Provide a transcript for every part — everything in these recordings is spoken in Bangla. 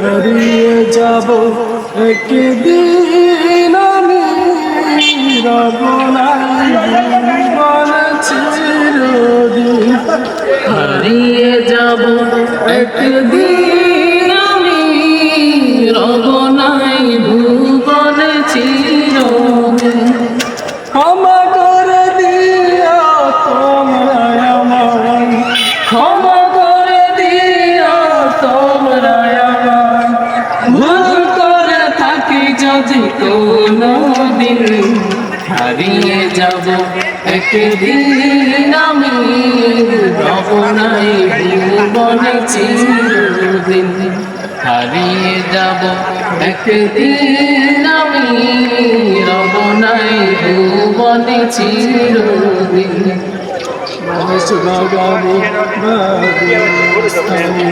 হারিয়ে যাব একদিন আমি হারিয়ে যাব একদিন থাকি যদি কোনো দিন হারিয়ে যাব একদিন আমি। রব নাই ভুবনে চিরদিন হারিয়ে যাব একদিন আমি। রব নাই ভুবনে চিরদিন হয়তো দেবে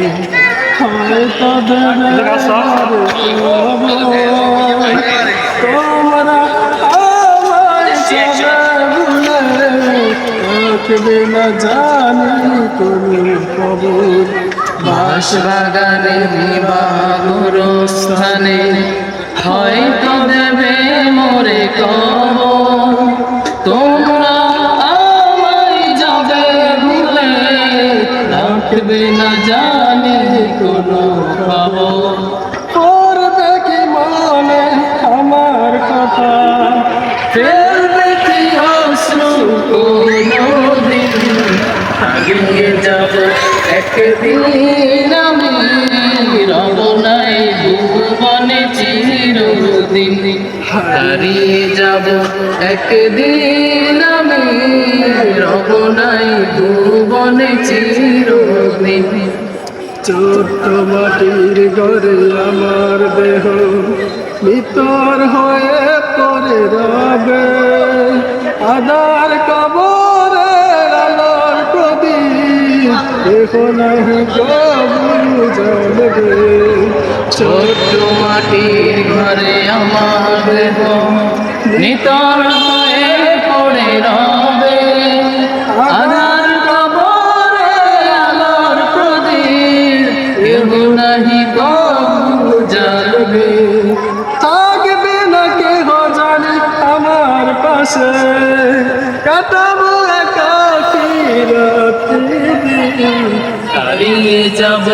তোমরা রাখবে না তুমি স্থানে হয়তো দেবে মোরে কব তোমরা আমায় যাবে ভুলে রাখবে না জানি খবর করবে কি কথা। ফেলবে হারিয়ে যাব। একদিন আমি রব নাই, ভুবনে চিরদিন হারিয়ে যাব। একদিন আমি রব নাই, ভুবনে চিরদিন ছোট্ট মাটির ঘরে আমার দেহ নিতর হয়ে পড়ে রবে। আদার কবরে আলোর প্রদীপ দেখো নাহি কবু জ্বলবে ছোট্ট মাটির ঘরে আমার দেহ নিতর নাহি জ্বালবে থাকবে না কেহ জানি আমার পাশে কাটাবো হারিয়ে যাব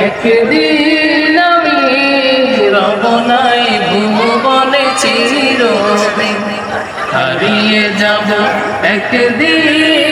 একদিন আমি রব নাই ভুবনে চিরদিন হারিয়ে যাব একদিন